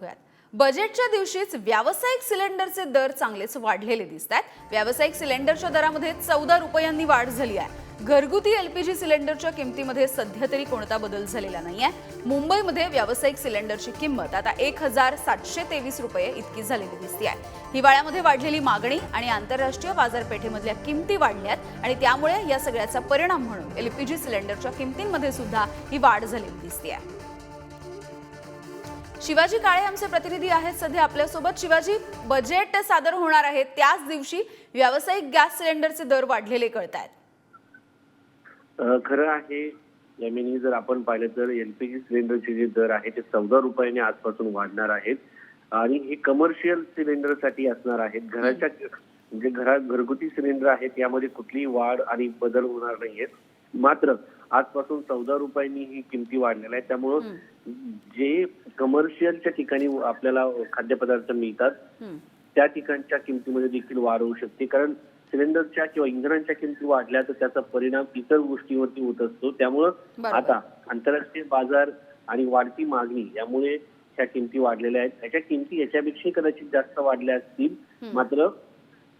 बघूयात. बजेटच्या दिवशीच व्यावसायिक सिलेंडरचे दर चांगलेच वाढलेले दिसत आहेत व्यावसायिक सिलेंडरच्या दरामध्ये चौदा रुपयांनी वाढ झाली आहे. घरगुती एलपीजी सिलेंडरच्या किमतीमध्ये सध्या तरी कोणता बदल झालेला नाही आहे मुंबईमध्ये व्यावसायिक सिलेंडरची किंमत आता एक हजार सातशे तेवीस रुपये इतकी झालेली दिसते आहे हिवाळ्यामध्ये वाढलेली मागणी आणि आंतरराष्ट्रीय बाजारपेठेमधल्या किमती वाढल्यात आणि त्यामुळे या सगळ्याचा परिणाम म्हणून एलपीजी सिलेंडरच्या किमतींमध्ये सुद्धा ही वाढ झालेली दिसते आहे शिवाजी काळे आमचे प्रतिनिधी आहेत सध्या आपल्यासोबत. शिवाजी बजेट सादर होणार आहे. त्याच दिवशी व्यावसायिक गॅस सिलेंडरचे दर वाढलेले कळत आहेत खरं आहे यामिनी जर आपण पाहिलं तर एलपीजी सिलेंडरचे जे दर आहे ते चौदा रुपयाने आजपासून वाढणार आहेत. आणि हे कमर्शियल सिलेंडरसाठी असणार आहेत. घराच्या म्हणजे घरात घरगुती सिलेंडर आहेत यामध्ये कुठलीही वाढ आणि बदल होणार नाहीयेत. मात्र आजपासून चौदा रुपयांनी ही किमती वाढलेल्या आहेत. त्यामुळं जे कमर्शियलच्या ठिकाणी आपल्याला खाद्यपदार्थ मिळतात. त्या ठिकाणच्या किमतीमध्ये देखील वाढ होऊ शकते. कारण सिलेंडरच्या किंवा इंधनाच्या किमती वाढल्या तर त्याचा परिणाम इतर गोष्टीवरती होत असतो. त्यामुळं. आता आंतरराष्ट्रीय बाजार आणि वाढती मागणी यामुळे ह्या किमती वाढलेल्या आहेत. ह्याच्या किमती याच्यापेक्षा कदाचित जास्त वाढल्या असतील. मात्र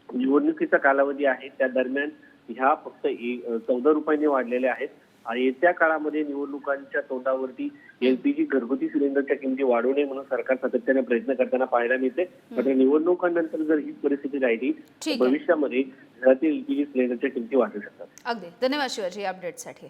निवडणुकीचा कालावधी आहे. त्या दरम्यान ह्या फक्त चौदा रुपयांनी वाढलेल्या आहेत. आणि येत्या काळामध्ये निवडणुकांच्या तोंडावरती एलपीजी घरगुती सिलेंडरच्या किमती वाढवू नये म्हणून सरकार सातत्याने प्रयत्न करताना पाहायला मिळते. मात्र निवडणुकांनंतर जर ही परिस्थिती राहिली तर. भविष्यामध्ये घरातील एलपीजी सिलेंडरच्या किमती वाढू शकतात. अगदी. धन्यवाद शिवाजी अपडेटसाठी